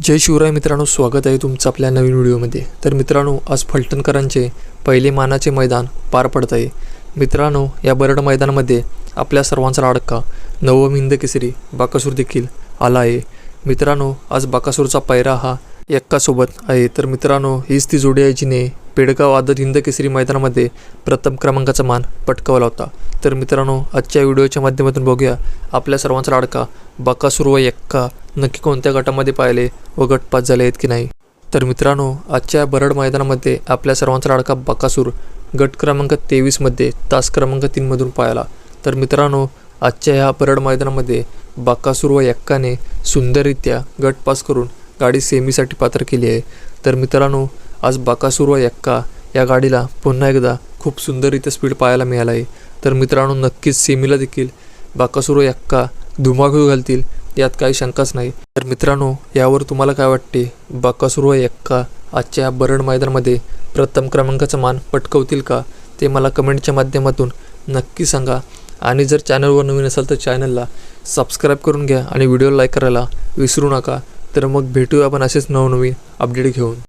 जय शिवराय मित्रांनो स्वागत आहे तुमचं आपल्या नवीन व्हिडिओमध्ये. तर मित्रांनो आज फलटणकरांचे पहिले मानाचे मैदान पार पडत आहे. मित्रांनो या बरड मैदानामध्ये आपल्या सर्वांचा लाडका नवम हिंद केसरी बाकासूर देखील आला आहे. मित्रांनो आज बाकासूरचा पैरा हा एक्कासोबत आहे. तर मित्रांनो हीच ती जोडी आहे जिने पेडगाव आदत हिंद केसरी मैदानामध्ये प्रथम क्रमांकाचा मान पटकावला होता. तर मित्रांनो आजच्या व्हिडिओच्या माध्यमातून बघूया आपल्या सर्वांचा लाडका बाकासूर व एक्का नक्की कोणत्या गटामध्ये पाहिले व गटपात झाले आहेत की नाही? तर मित्रांनो आजच्या बरड मैदानामध्ये आपल्या सर्वांचा लाडका बकासूर गट क्रमांक तेवीसमध्ये तास क्रमांक तीनमधून पाहिला तर मित्रांनो आजच्या ह्या बरड मैदानामध्ये बाकासूर व यक्काने सुंदररित्या गट पास करून गाडी सेमीसाठी पात्र केली आहे. तर मित्रांनो आज बाकासूर व यक्का या गाडीला पुन्हा एकदा खूप सुंदररित्या स्पीड पाहायला मिळाला आहे. तर मित्रांनो नक्कीच सेमीला देखील बाकासूर व यक्का धुमाकूळ घालतील. यात काही शंकाच नाही. तर मित्रांनो यावर तुम्हाला काय वाटते? बाकासूर व एक्का आजच्या बरड मैदानामध्ये प्रथम क्रमांकाचा मान पटकवतील का? ते मला कमेंटच्या माध्यमातून नक्की सांगा. आणि जर चॅनलवर नवीन असाल तर चॅनलला सबस्क्राईब करून घ्या आणि व्हिडिओ लाईक करायला विसरू नका. तर मग भेटूया आपण असेच नवनवीन अपडेट घेऊन.